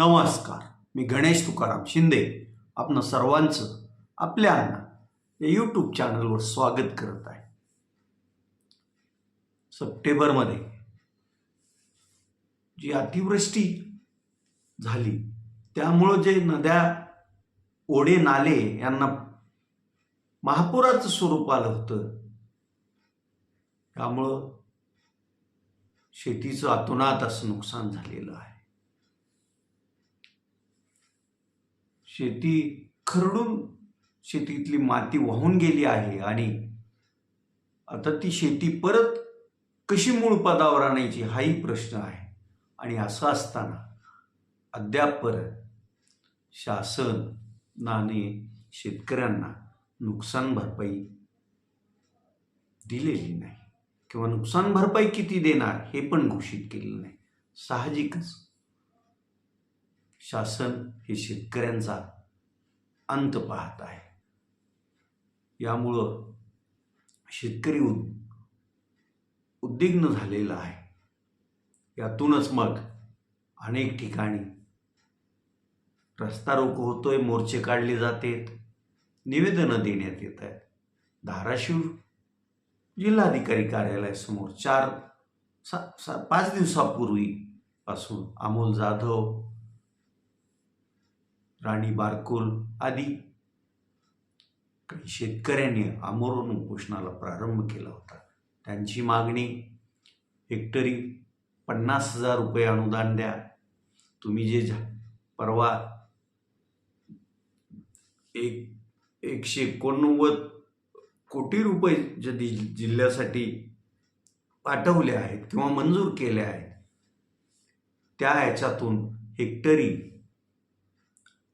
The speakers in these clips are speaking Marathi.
नमस्कार. मी गणेश तुकाराम शिंदे. आपण सर्वांचं आपल्या या यूट्यूब चॅनलवर स्वागत करत आहे. सप्टेंबरमध्ये जी अतिवृष्टी झाली त्यामुळं जे नद्या ओढे नाले यांना महापुराचं स्वरूप आलं होतं त्यामुळं शेतीचं अतोनात असं नुकसान झालेलं आहे. शेती खरडून शेतीतली माती वाहून गेली आहे आणि आता ती शेती परत कशी मूळ पदावर आणायची हाही प्रश्न आहे. आणि असं असताना अद्याप परत शासनाने शेतकऱ्यांना नुकसान भरपाई दिलेली नाही. किंवा नुकसान भरपाई किती देणार हे पण घोषित केलेलं नाही. साहजिकच शासन हे शेतकऱ्यांचा अंत पाहत आहे. यामुळं शेतकरी उद उद्विग्न झालेला आहे. यातूनच मग अनेक ठिकाणी रस्ता रोको होतोय मोर्चे काढले जातेत निवेदनं देण्यात येत आहेत. धाराशिव जिल्हाधिकारी कार्यालयासमोर चार सा सा पाच दिवसापूर्वीपासून अमोल जाधव राणी बारकोल आदी काही शेतकऱ्यांनी आमोरून उपोषणाला प्रारंभ केला होता. त्यांची मागणी हेक्टरी पन्नास हजार रुपये अनुदान द्या. तुम्ही जे झा- परवा एक एकशे एकोणनव्वद कोटी रुपये जे दि- जिल्ह्यासाठी पाठवले आहेत किंवा मंजूर केले आहेत त्या ह्याच्यातून हेक्टरी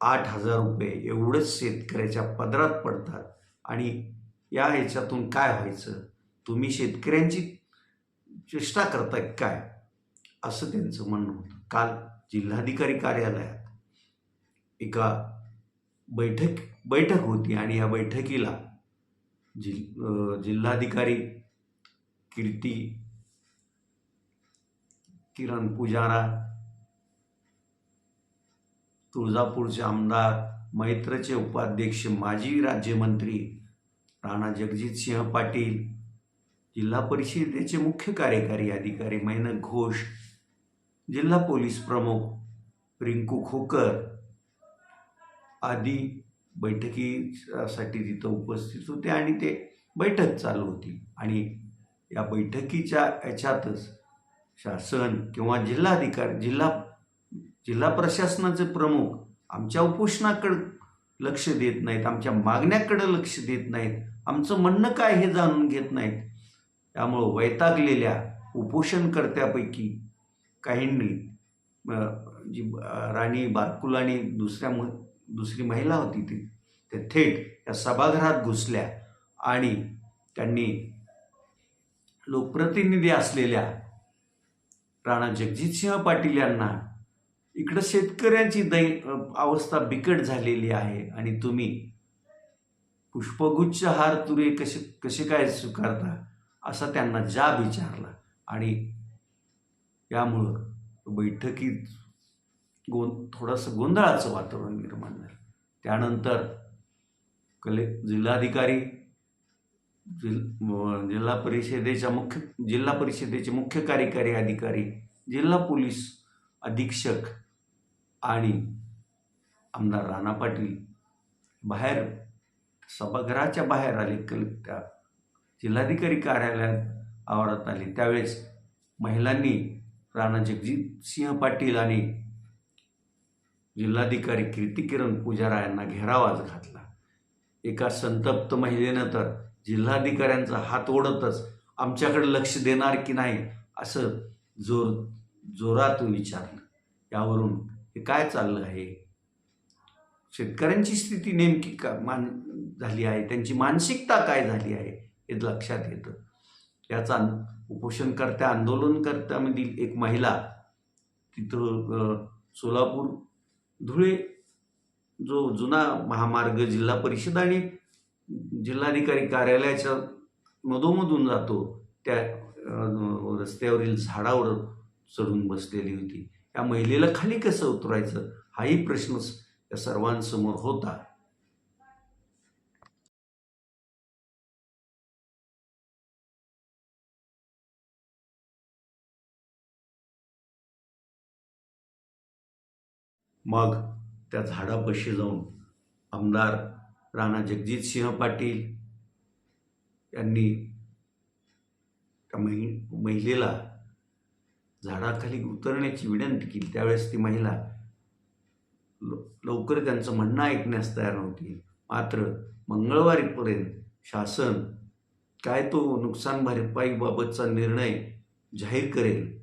आठ हजार रुपये एवढंच शेतकऱ्याच्या पदरात पडतात. आणि या ह्याच्यातून काय व्हायचं? तुम्ही शेतकऱ्यांची चेष्टा करताय काय? असं त्यांचं म्हणणं होतं. काल जिल्हाधिकारी कार्यालयात एका बैठक बैठक होती आणि या बैठकीला जिल जिल्हाधिकारी कीर्ती किरण पुजारा तुळजापूरचे आमदार मैत्रचे उपाध्यक्ष माजी राज्यमंत्री राणा जगजितसिंह पाटील जिल्हा परिषदेचे मुख्य कार्यकारी अधिकारी मैनक घोष जिल्हा पोलीस प्रमुख रिंकू खोकर आदी बैठकीसाठी तिथं उपस्थित होते आणि ते बैठक चालू होती. आणि या बैठकीच्या याच्यातच शासन किंवा जिल्हाधिकारी जिल्हा जिल्हा प्रशासनाचे प्रमुख आमच्या उपोषणाकडं लक्ष देत नाहीत आमच्या मागण्याकडं लक्ष देत नाहीत. आमचं म्हणणं काय हे जाणून घेत नाहीत. त्यामुळं वैतागलेल्या उपोषणकर्त्यापैकी काहींनी जी राणी बारकुल आणि दुसऱ्या म दुसरी महिला होती ती ते थेट या सभागृहात घुसल्या आणि त्यांनी लोकप्रतिनिधी असलेल्या राणा जगजितसिंह पाटील यांना इकडं शेतकऱ्यांची दै अवस्था बिकट झालेली आहे आणि तुम्ही पुष्पगुच्छ हार तुरे कसे कसे काय स्वीकारता असा त्यांना जाब विचारला. आणि यामुळं बैठकीत गों थोडंसं गोंधळाचं वातावरण निर्माण झालं. त्यानंतर कले जिल्हाधिकारी जिल जिल्हा परिषदेच्या मुख्य जिल्हा परिषदेचे मुख्य कार्यकारी अधिकारी जिल्हा पोलीस अधीक्षक आणि आमदार राणा पाटील बाहेर सभागृहाच्या बाहेर आले कल त्या जिल्हाधिकारी कार्यालयात आवारात आले. त्यावेळेस महिलांनी राणा जगजित सिंह पाटील आणि जिल्हाधिकारी कीर्तिकिरण पुजारा यांना घेरावाज घातला. एका संतप्त महिलेनं तर जिल्हाधिकाऱ्यांचा हात ओढतच आमच्याकडे लक्ष देणार की नाही असं जोर जोरात विचारलं. यावरून हे काय चाललं आहे? शेतकऱ्यांची स्थिती नेमकी का मान झाली आहे? त्यांची मानसिकता काय झाली आहे? हे लक्षात येतं. याचा उपोषणकर्त्या आंदोलनकर्त्यामधील एक महिला तिथं सोलापूर धुळे जो जुना महामार्ग जिल्हा परिषद आणि जिल्हाधिकारी कार्यालयाच्या मधोमधून जातो त्या रस्त्यावरील झाडावर चढून बसलेली होती. या महिलेला खाली कसं उतरायचं? हाही प्रश्न या सर्वांसमोर होता. मग त्या झाडापाशी जाऊन आमदार राणा जगजितसिंह पाटील यांनी त्या महि महिलेला झाडाखाली उतरण्याची विनंती केली. त्यावेळेस ती महिला ल लवकर त्यांचं म्हणणं ऐकण्यास तयार नव्हती. मात्र मंगळवारीपर्यंत शासन काय तो नुकसान भरपाईबाबतचा निर्णय जाहीर करेल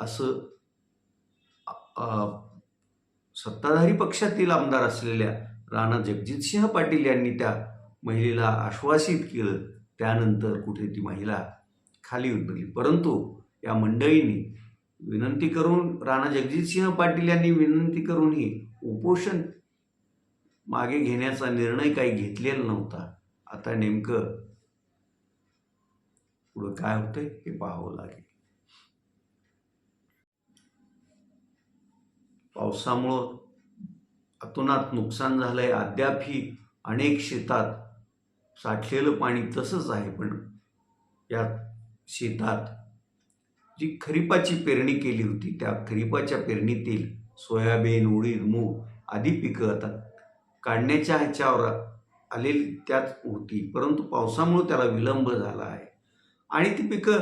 असं सत्ताधारी पक्षातील आमदार असलेल्या राणा जगजितसिंह पाटील यांनी त्या महिलेला आश्वासित केलं. त्यानंतर कुठे ती महिला खाली उतरली. परंतु या मंडळींनी विनंती करून राणा जगजितसिंह पाटील यांनी विनंती करूनही उपोषण मागे घेण्याचा निर्णय काही घेतलेला नव्हता. आता नेमकं पुढं काय होतंय हे पाहावं लागेल. पावसामुळं अतोनात नुकसान झालंय. अद्यापही अनेक शेतात साठलेलं पाणी तसंच आहे पण या शेतात जी खरीपाची पेरणी केली होती त्या खरीपाच्या पेरणीतील सोयाबीन उडीद मूग आदी पिकं आता काढण्याच्या ह्याच्यावर आलेली त्यात होती. परंतु पावसामुळे त्याला विलंब झाला आहे. आणि ती पिकं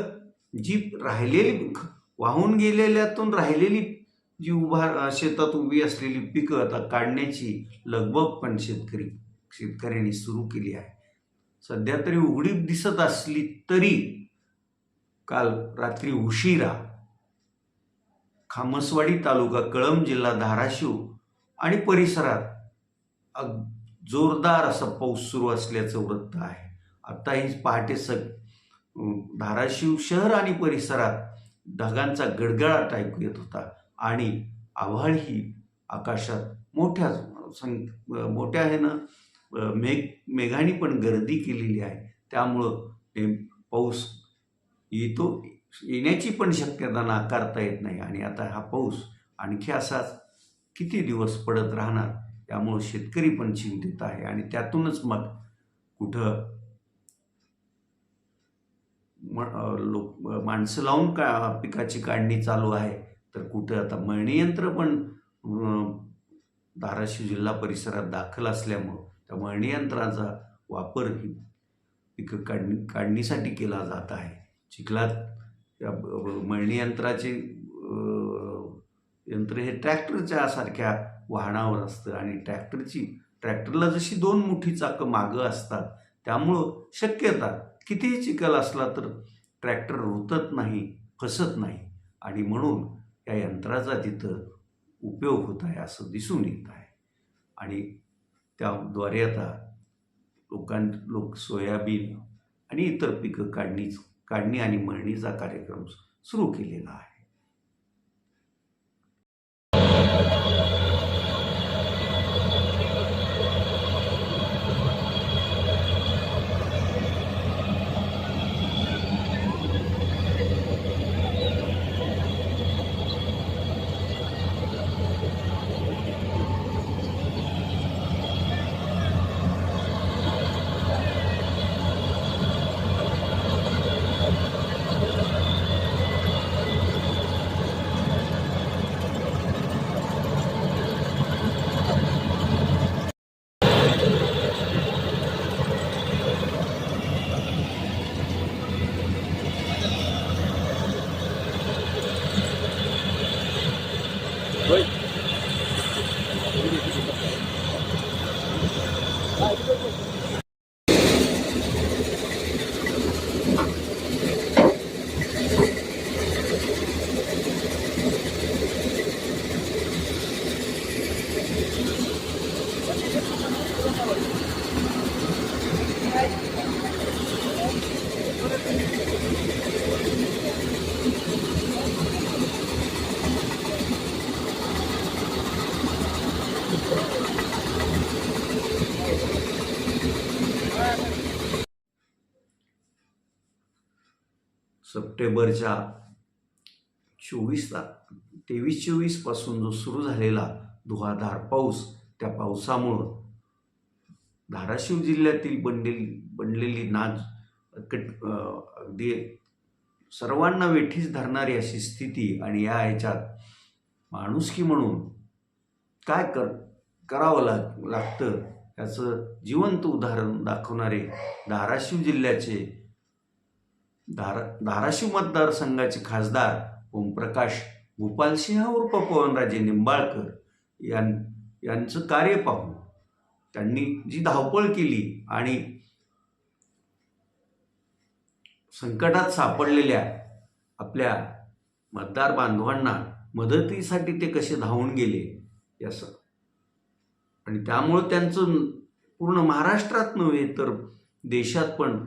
जी राहिलेली वाहून गेलेल्यातून राहिलेली जी उभा शेतात उभी असलेली पिकं आता काढण्याची लगबग पण शेतकरी शेतकऱ्यांनी सुरू केली आहे. सध्या तरी उघडीप दिसत असली तरी काल रात्री उशिरा खामसवाडी तालुका कळंब जिल्हा धाराशिव आणि परिसरात अग जोरदार असा पाऊस सुरू असल्याचं वृत्त आहे. आत्ताही पहाटे स धाराशिव शहर आणि परिसरात ढगांचा गडगडाट ऐकू येत होता आणि आव्हाळही आकाशात मोठ्या सं मोठ्या ह्यानं मेघ मेघाने पण गर्दी केलेली आहे. त्यामुळं हे पाऊस येतो येण्याची पण शक्यता नाकारता येत नाही. आणि आता हा पाऊस आणखी असाच किती दिवस पडत राहणार त्यामुळं शेतकरी पण चिंतित आहे. आणि त्यातूनच मग कुठं म लोक माणसं लावून का पिकाची काढणी चालू आहे तर कुठं आता मळणी यंत्र पण धाराशिव जिल्हा परिसरात दाखल असल्यामुळं त्या मळणी यंत्राचा वापर ही पिकं काढणी काढणीसाठी केला जात आहे. चिखलात त्या मळणी यंत्राची यंत्र हे ट्रॅक्टरच्या सारख्या वाहनावर असतं आणि ट्रॅक्टरची ट्रॅक्टरला जशी दोन मोठी चाकं मागं असतात त्यामुळं शक्यता कितीही चिखल असला तर ट्रॅक्टर रुतत नाही फसत नाही. आणि म्हणून या यंत्राचा तिथं उपयोग होत आहे असं दिसून येत आहे. आणि त्याद्वारे आता लोकां लोक सोयाबीन आणि इतर पिकं काढणीच काढणी आणि मळणीचा कार्यक्रम सुरू केलेला आहे. सप्टेंबरच्या चोवीस ता तेवीस चोवीसपासून जो सुरू झालेला धुवाधार पाऊस त्या पावसामुळं धाराशिव जिल्ह्यातील बनलेली बनलेली नाच कट अगदी सर्वांना वेठीस धरणारी अशी स्थिती आणि या ह्याच्यात माणुसकी म्हणून काय कर करावं लाग लागतं? याचं जिवंत उदाहरण दाखवणारे धाराशिव जिल्ह्याचे धारा धाराशिव मतदारसंघाचे खासदार ओमप्रकाश भूपालसिंह उर्फ पवनराजे निंबाळकर यां यांचं कार्य पाहून त्यांनी जी धावपळ केली आणि संकटात सापडलेल्या आपल्या मतदार बांधवांना मदतीसाठी ते कसे धावून गेले याचं आणि त्यामुळं त्यांचं पूर्ण महाराष्ट्रात नव्हे तर देशात पण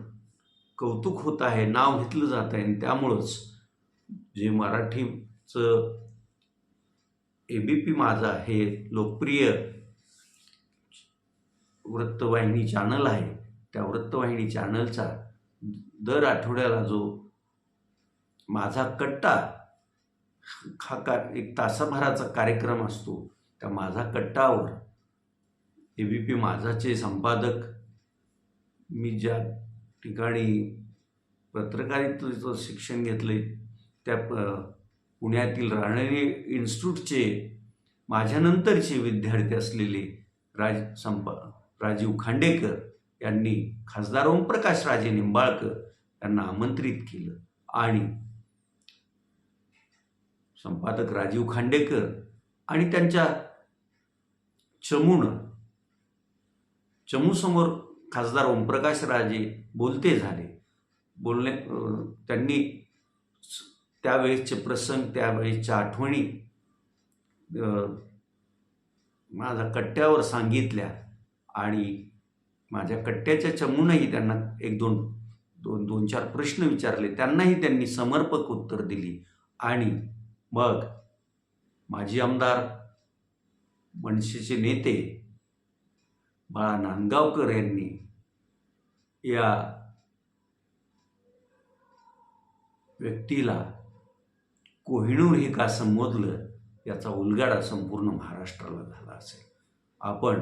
कौतुक होत आहे नाव घेतलं जात आहे. आणि त्यामुळंच जे मराठीचं ए बी पी माझा हे लोकप्रिय वृत्तवाहिनी चॅनल आहे. त्या वृत्तवाहिनी चॅनलचा दर आठवड्याला जो माझा कट्टा हा का एक तासाभराचा कार्यक्रम असतो त्या माझा कट्टावर ए बी पी माझाचे संपादक मी ज्या ठिकाणी पत्रकारितेचं शिक्षण घेतले त्या प पुण्यातील राहणारे इन्स्टिट्यूटचे माझ्यानंतरचे विद्यार्थी असलेले राज संपा राजीव खांडेकर यांनी खासदार ओमप्रकाश राजे निंबाळकर यांना आमंत्रित केलं. आणि संपादक राजीव खांडेकर आणि त्यांच्या चमून चमूसमोर खासदार ओमप्रकाश राजे बोलते झाले. बोलणे त्यांनी त्यावेळेसचे प्रसंग त्यावेळेसच्या आठवणी माझ्या कट्ट्यावर सांगितल्या आणि माझ्या कट्ट्याच्या चमूनही त्यांना एक दोन दोन दोन चार प्रश्न विचारले. त्यांनाही त्यांनी समर्पक उत्तर दिली आणि मग माजी आमदार मनसेचे नेते बाळा नांदगावकर यांनी या व्यक्तीला कोहिणूर हे का संबोधलं याचा उलगाडा संपूर्ण महाराष्ट्राला झाला असेल. आपण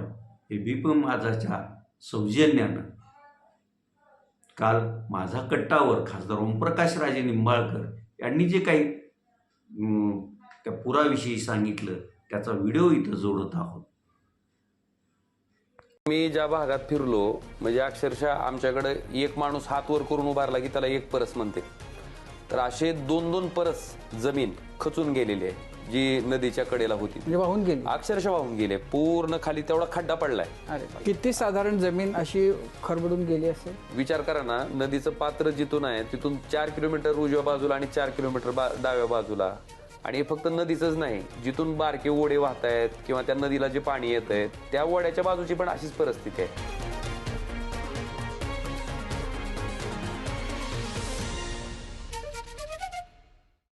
हे बीप माझाच्या सौजन्यानं काल माझा कट्टावर खासदार ओमप्रकाश राजे निंबाळकर यांनी जे काही त्या पुराविषयी सांगितलं त्याचा व्हिडिओ इथं जोडत आहोत. मी ज्या भागात फिरलो म्हणजे अक्षरशः आमच्याकडे एक माणूस हात वर करून उभारला की त्याला एक परस म्हणते. तर असे दोन दोन परस जमीन खचून गेलेली आहे जी नदीच्या कडेला होती. म्हणजे वाहून गेली. अक्षरशः वाहून गेले पूर्ण खाली तेवढा खड्डा पडलाय. अरे किती साधारण जमीन अशी खरबडून गेली असेल? विचार करा ना नदीचं पात्र जिथून आहे तिथून चार किलोमीटर उजव्या बाजूला आणि चार किलोमीटर बा- डाव्या बाजूला. आणि हे फक्त नदीचंच नाही जिथून बारके ओढे वाहत आहेत किंवा त्या नदीला जे पाणी येत आहे त्या ओढ्याच्या बाजूची पण अशीच परिस्थिती आहे.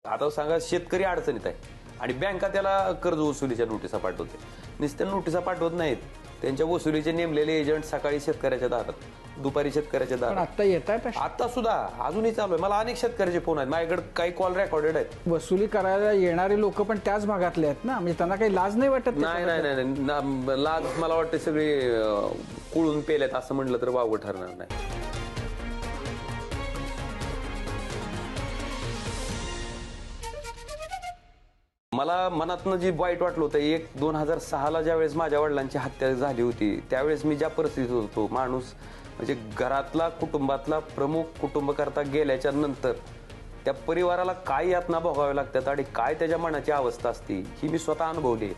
आता सांगा शेतकरी अडचणीत आहे आणि बँका त्याला कर्ज वसुलीच्या नोटिसा पाठवते. नुसत्या नोटिसा पाठवत नाहीत. त्यांच्या वसुलीचे नेमलेले एजंट सकाळी शेतकऱ्याच्या दारात दुपारी शेतकऱ्याच्या पण दारात. आता येत आहे आता सुद्धा अजूनही चालू आहे. मला अनेक शेतकऱ्याचे फोन आहेत. माझ्याकडे काही कॉल रेकॉर्डेड आहेत. वसुली करायला येणारे लोक पण त्याच भागातले आहेत ना? म्हणजे त्यांना काही लाज नाही वाटत नाही नाही नाही नाही. ना- लाज मला वाटतं सगळे अं, कुळून पेल्यात असं म्हटलं तर वावगं ठरणार नाही. मला मनातनं जी वाईट वाटलं होतं एक दोन हजार सहाला ज्यावेळेस माझ्या वडिलांची हत्या झाली होती त्यावेळेस मी ज्या परिस्थितीत होतो माणूस म्हणजे घरातला कुटुंबातला प्रमुख कुटुंबकर्ता गेल्याच्यानंतर त्या परिवाराला काय यातना भोगाव्या लागतात आणि काय त्याच्या मनाची अवस्था असते ही मी स्वतः अनुभवली आहे.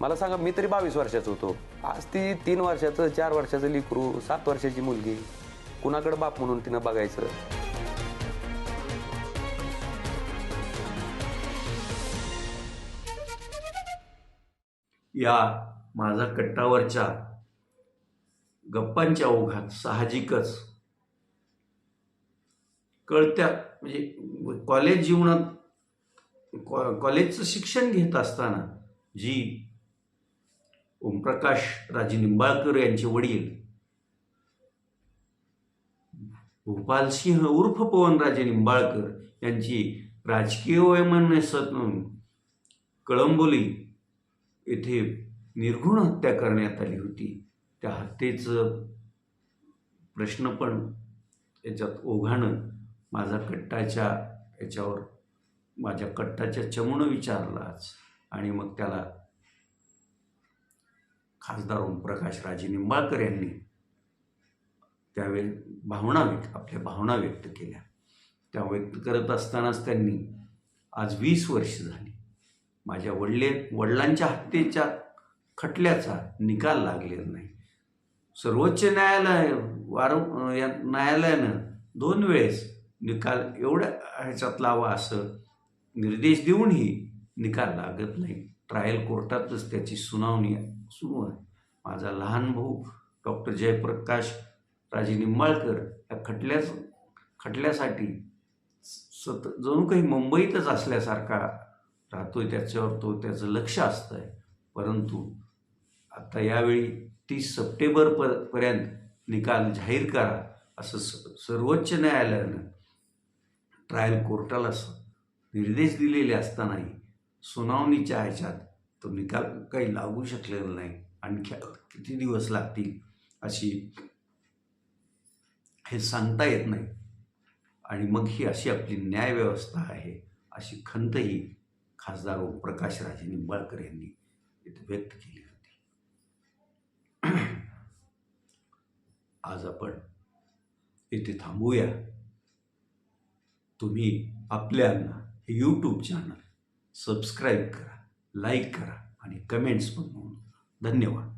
मला सांगा मी तरी बावीस वर्षाचं होतो आज ती तीन वर्षाचं चार वर्षाचं लिकरू सात वर्षाची मुलगी कुणाकडे बाप म्हणून तिनं बघायचं या माझा कट्टावरच्या गप्पांच्या ओघात साहजिकच कळत्या म्हणजे कॉलेज जीवनात कॉ कॉलेजचं शिक्षण घेत असताना जी ओमप्रकाश राजे निंबाळकर यांचे वडील भूपालसिंह उर्फ पवनराजे निंबाळकर यांची राजकीय वैमनस्यातून कळंबोली येथे निर्घृण हत्या करण्यात आली होती. त्या हत्येचं प्रश्न पण याच्यात ओघानं माझा कट्टाच्या याच्यावर माझ्या कट्टाच्या चमूनं विचारलाच आणि मग त्याला खासदार ओमप्रकाश राजे निंबाळकर यांनी त्यावेळी भावना व्यक्त आपल्या भावना व्यक्त केल्या. त्या व्यक्त करत असतानाच त्यांनी आज वीस वर्ष झाली. माझ्या वडले वडिलांच्या हत्येच्या खटल्याचा निकाल लागलेला नाही. सर्वोच्च न्यायालय वार या न्यायालयानं दोन वेळेस निकाल एवढ्या ह्याच्यात लावा असं निर्देश देऊनही निकाल लागत नाही. ट्रायल कोर्टातच त्याची सुनावणी सुरू आहे. माझा लहान भाऊ डॉक्टर जयप्रकाश राजे निंबाळकर या खटल्याच खटल्यासाठी सत जणू काही मुंबईतच असल्यासारखा राहतोय त्याच्यावर तो त्याचं लक्ष असतं आहे परंतु आता यावेळी तीस सप्टेंबर पर पर्यंत निकाल जाहीर करा असं स सर्वोच्च न्यायालयानं ट्रायल कोर्टाला निर्देश दिलेले असतानाही सुनावणीच्या ह्याच्यात तो निकाल काही लागू शकलेला नाही. आणखी किती दिवस लागतील अशी हे सांगता येत नाही. आणि मग ही अशी आपली न्यायव्यवस्था आहे अशी खंतही खासदार ओमप्रकाश राजे निंबाळकर यांनी इथे व्यक्त केली होती. आज आपण इथे थांबूया. तुम्ही आपल्यांना हे यूट्यूब चॅनल सबस्क्राईब करा लाईक करा आणि कमेंट्स पण म्हणून. धन्यवाद.